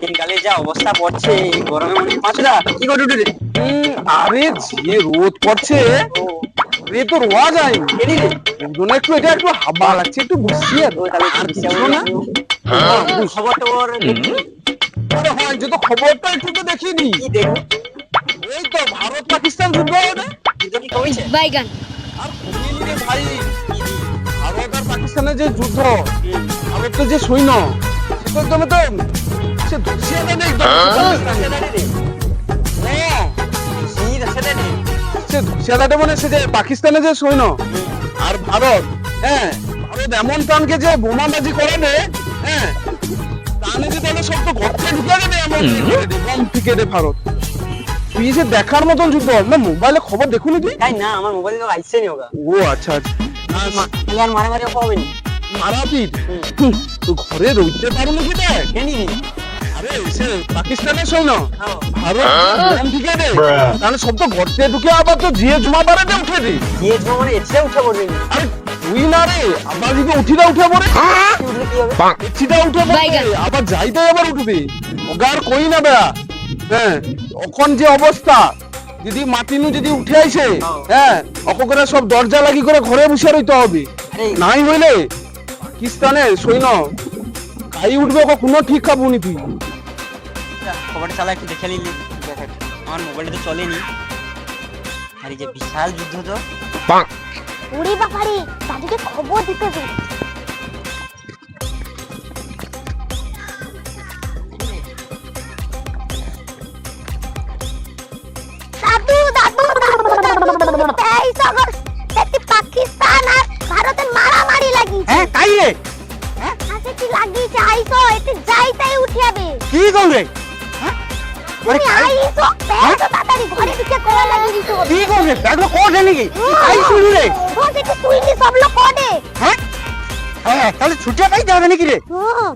দিনকালে যা অবস্থা পড়ছে এই গরমে মনে হয় পাঁচটা। কি করে উঠে আরে যে রোদ পড়ছে রে তো রোয়া যায় ওই জন্য একটু এটা একটু হাবা লাগছে একটু বসি আর তাহলে আর কিছু কিছু না। খবর টবর? আরে হয় যে তো খবরটা একটু তো দেখিনি। এই তো ভারত পাকিস্তান যুদ্ধ হবে। বাইগান। আর ভাই ভারত আর পাকিস্তানের যে যুদ্ধ ভারতের যে সৈন্য সে তো একদম তো সে ধসিয়ে দেয় না একদম সে ধসিয়ে দেয় মানে সে যে পাকিস্তানের যে সৈন্য আর ভারত হ্যাঁ ভারত এমন টানকে যে বোমাবাজি করে দে হ্যাঁ টানে যে তাহলে সব তো গর্তে ঢুকে দেবে এমন বম দে ভারত তুই যে দেখার মতন যুদ্ধ না মোবাইলে খবর দেখুনি তুই তাই না আমার মোবাইলে তো আইসে নি ওগা ও আচ্ছা আচ্ছা আর মারামারি নি মারাপিট তুই ঘরে রইতে পারো নাকি দেখ হ্যাঁ। ভারত তাহলে সব তো গর্তে ঢুকে আবার তো জিয়ে জমা বাড়াতে উঠে দে দিয়ে জমা মানে এসে উঠে পড়বে। আরে তুই না রে আবার যদি উঠিটা উঠে পড়ে। কি উঠলে কি হবে উঠিটা উঠে পড়ে আবার যাইতে আবার উঠবে। ওগার কই না বেড়া হ্যাঁ এখন যে অবস্থা যদি মাটিনু যদি উঠে আইছে হ্যাঁ। অকোকরে সব দরজা লাগি করে ঘরে বসে রইতে হবে। নাই হইলে পাকিস্তানের সৈন্য কাই উঠবে ওকে কোনো ঠিক খাবুনি তুই। খবরটা চালা একটু দেখে নিলি। আমার মোবাইলটা তো চলেনি। আর এই যে বিশাল যুদ্ধ তো। ওরে বাবারে দাদুকে খবর দিতে হবে দাদু দাদু আগস্ট সেটি পাকিস্তান আর ভারতের মারামারি লাগিয়েছে। হ্যাঁ তাই রে। আগে কি লাগিয়েছে আইসো এতে যাইতাই উঠে যাবে। কি কম রে? তুমি আইসো পেছো তাড়াতাড়ি ঘরে ঢুকে লাগিয়ে দিছো। কি কম রে? নাকি? তাই শুরু রে? ও দেখি তুই নি সব লোক কোডে। হ্যাঁ? হ্যাঁ তাহলে পাই যাবে নাকি রে? হুম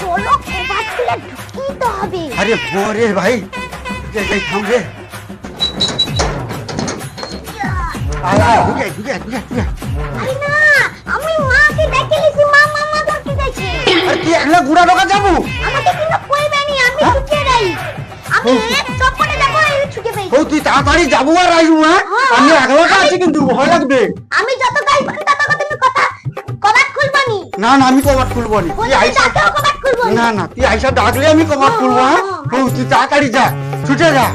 চলো কবাট খুলে ঢুকিয়ে তো হবে। আরে বোরে ভাই যাই যাই থাম রে। আরে না আমি মাকে ডেকে লিছি মা মামা ধরতে যাচ্ছে আরে তুই একলা গুড়া ডোকা যাব? আমাকে কিন্তু কইবে নি আমি ছুটে যাই আমি এক চপটে যাব এই ছুটে যাই ও তুই তাড়াতাড়ি যাব আর আসব হ্যাঁ? হ্যাঁ। আমি আছি কিন্তু ভয় লাগবে। আমি যত গাই পারি তত তুমি কথা কবাট খুলবানি না? না আমি কবাট খুলবো না। তুই আইসা কবাট খুলবানি না। না তুই আইসা ডাকলে আমি কবাট খুলবো হ্যাঁ তুই তাড়াতাড়ি যা ছুটে যা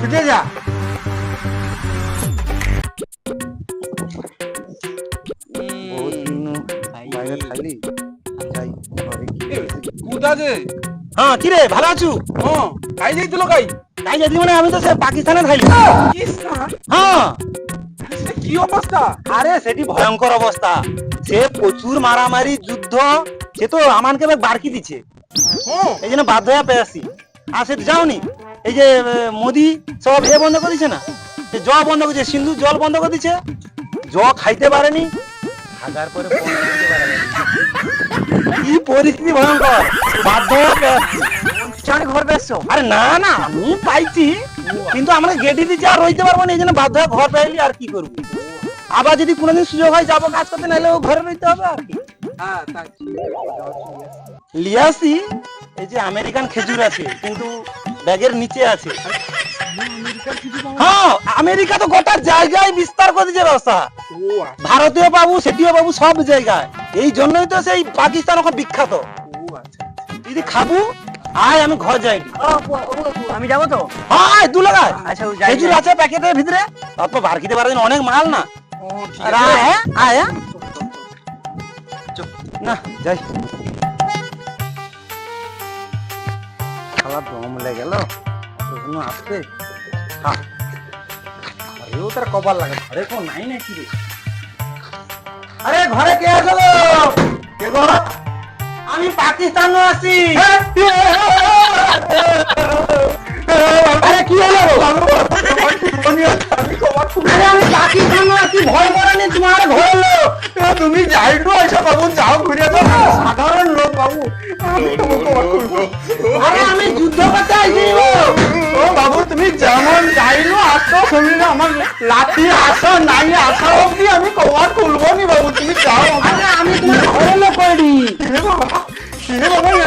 ছুটে যা। হ্যাঁ কি রে ভালো আছু? হ্যাঁ কাই? মানে আমি তো সে পাকিস্তানে থাকি হ্যাঁ। কি অবস্থা? আরে সেটি ভয়ঙ্কর অবস্থা। সে প্রচুর মারামারি যুদ্ধ সে তো আমানকে এবার বারকি দিচ্ছে। এই জন্য বাধ্য হয়ে পেয়েছি আর সে যাওনি। এই যে মোদি সব এ বন্ধ করে দিচ্ছে না? সে জ বন্ধ করছে সিন্ধু জল বন্ধ করে দিচ্ছে জ খাইতে পারেনি। হাজার পরে। কি পরিস্থিতি ভয়ঙ্কর। বাধ্য হয়ে ঘর পেয়েছ আরে না না আমি পাইছি। কিন্তু আমরা গেটে দিচ্ছি আর রইতে পারব না এই জন্য বাধ্য হয়ে ঘর পাইলি আর কি করব? আবার যদি কোনোদিন সুযোগ হয় যাব কাজ করতে নাহলে ও ঘরে রইতে হবে আর কি। হ্যাঁ লিয়াসি এই যে আমেরিকান খেজুর আছে কিন্তু ব্যাগের নিচে আছে। হ্যাঁ আমেরিকা তো গোটা জায়গায় বিস্তার করে দিয়েছে ব্যবস্থা। আচ্ছা। ভারতীয় বাবু সেটিও বাবু সব জায়গায়। এই জন্যই তো সেই পাকিস্তান ওখানে বিখ্যাত। ও আচ্ছা যদি খাবু? আয় আমি ঘর যাই। আমি যাব তো? আয় দু লাগায়। আচ্ছা খেজুর আছে প্যাকেটের ভিতরে? অল্প বার খেতে পারেন অনেক মাল না। আর আয় হ্যাঁ? আয় হ্যাঁ? না যাই। খালা দম লেগে গেল কখনো আসবে ঘরেও তার কপাল লাগে ঘরে কো নাই নাকি রে? আরে, ঘরে কে আসল কে গো? আমি পাকিস্তান আছি। আরে, কি হলো? ঘর তুমি যাইটো আইসা বাবু যাও ঘুরে তো সাধারণ লোক বাবু আরে আমি যুদ্ধ করতে আইছি ও বাবু তুমি যেমন যাইনো আসো শুনি না আমার লাঠি আসো নাই আসো অব্দি আমি কবার খুলবো নি বাবু তুমি যাও আরে আমি তোমার ঘরের লোক করি বাবা হে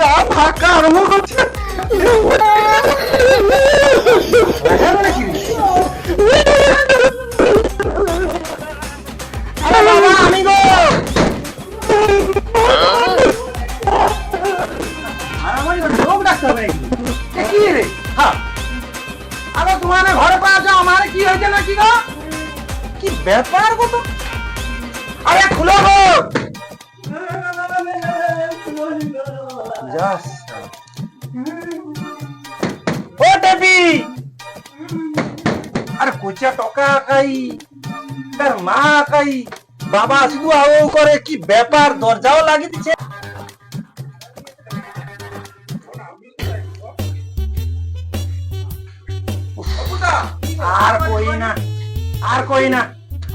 যা থাকা আরম্ভ করছি তোমার ঘরে পাচ্ছ আমার কি হয়েছে নাকি গো? কি ব্যাপার গো তো? আরে খুলো গো! ও টেপি আরে কোচা টকা খাই তার মা কাই বাবা শুধু আও করে, কি ব্যাপার? দরজাও লাগিয়ে আর কই না আর কই না।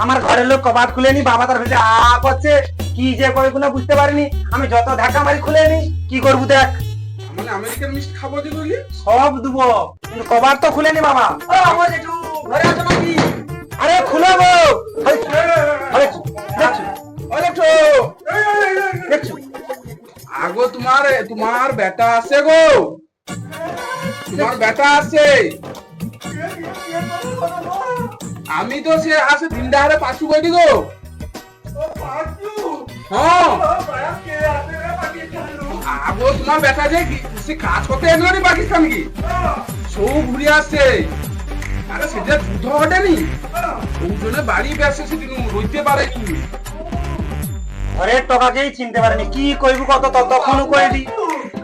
আমার ঘরের লোক কবাট খুলেনি বাবা তার ভেতরে আ করছে। কি যে করে কোনো বুঝতে পারিনি। আমি যত ধাক্কা মারি খুলেনি কি করব দেখ? মানে আমেরিকান মিষ্টি খাব যে বলি সব দেবো। কিন্তু কবাট তো খুলেনি বাবা। ও আমার একটু ঘরে আছো নাকি? আরে খুলে গো আগো তোমার তোমার বেটা আছে গো। তোমার বেটা আছে। আমি তো সে আসে আছে দিনদারে পাশু কই গো। হ্যাঁ। আগো তোমার বেটা যে কি- সে কাজ করতে এলো নি পাকিস্তান কি? সৌ ঘুরে আসছে। আরে সেটা যুদ্ধ ঘটেনি ওজনে বাড়ি বেসে সেদিন রইতে পারেনি ঘরের টাকাকেই চিনতে পারেনি। কি কইবু কত ততক্ষণ কইলি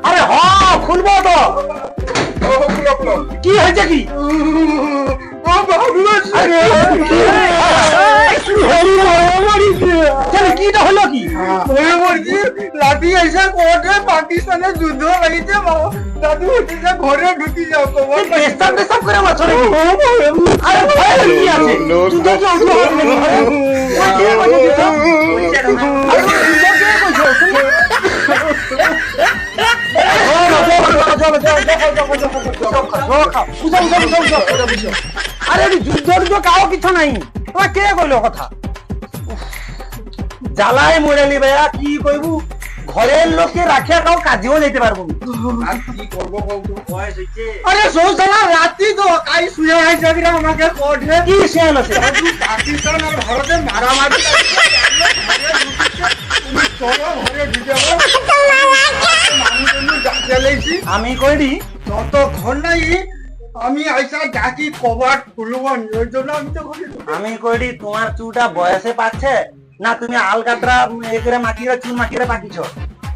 আরে হ খুলবো তো। ও খুলো খুলো। কি হয়েছে কি? আরে, কিটা হলো কি লাঠি এসে যুদ্ধ লাগিয়েছে দাদু হচ্ছে ঘরে ঢুকি যাও? ওই। আরে যুদ্ধ কাও কিছু নাই। তোমার কে কইলো কথা? জ্বালায় মরেলি ভাইয়া কি কইবু? ঘরের লোককে রাখিয়া কাউ কাজেও যেতে পারব না। আর কি করব বলতো আরে সৌসালা রাত্রি তো কাই শুয়ে আছে কিরা আমাকে কোঠে কি শেয়াল আছে পাকিস্তান আর ভারতের মারামারি চলো ঘরে ঢুকে আমি কইডি ততক্ষণ নাই আমি আইসা ডাকি ওই জন্য আমি তো ঢুকে- আমি তোমার চুটা বয়সে পাচ্ছে? না তুমি আলকাতরা একেরে মাটিরে চুন মাটিরে পাকিছ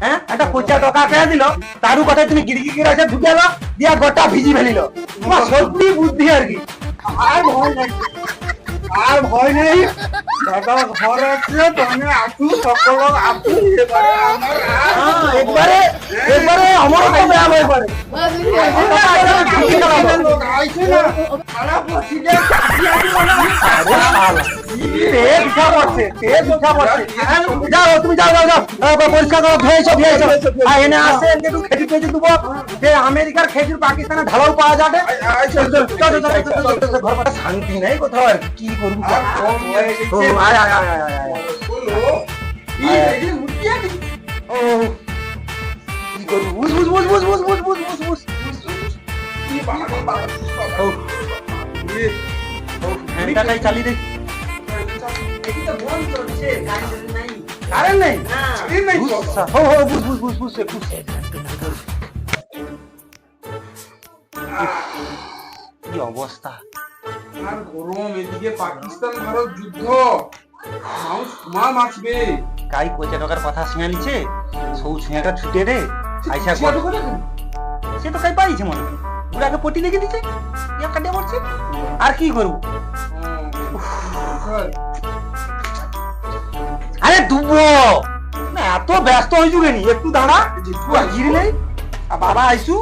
হ্যাঁ? একটা কোচা টাকা খেয়ে দিল তারু কথা তুমি গিরগি গিরে আছে ঢুকে দিয়া গোটা ভিজি ফেলিল। তোমার সত্যি বুদ্ধি আর কি? আর ভয় নাই। আর ভয় নেই। দাদা ঘর আছে তুমি আসু সকল আসু একবারে এবারে আমারও তো ব্যায়াম হয়ে পারে আমেরিকার খেজুর পাকিস্তানে ঢালাও পাওয়া যাবে শান্তি নেই কোথাও আর কি করব বুঝ, বুঝ, বুঝ, বুঝ, বুঝ, বুঝ, বুঝ, বুঝ, বুঝ। ফ্যানটাটাই চালিয়ে দে। কারেন্ট নেই হো, হো, বুঝ, বুঝ, বুঝ, বুঝছে, বুঝছে। কি অবস্থা আর গরম এদিকে পাকিস্তান ভারত যুদ্ধ মানুষ মা মাছবে কাই কোচে টাকার কথা শুনে নিচ্ছে সৌ ছুঁয়াটা ছুটে রে আইসা কর। সে তো কাই পাইছে মনে বুড়াকে পটি দেখে দিছে ইয়া কাটিয়া পড়ছে। আর কি করব? আরে দুবো! না এত ব্যস্ত হইছু একটু দাঁড়া গিরি নেই। আর বাবা আইসু।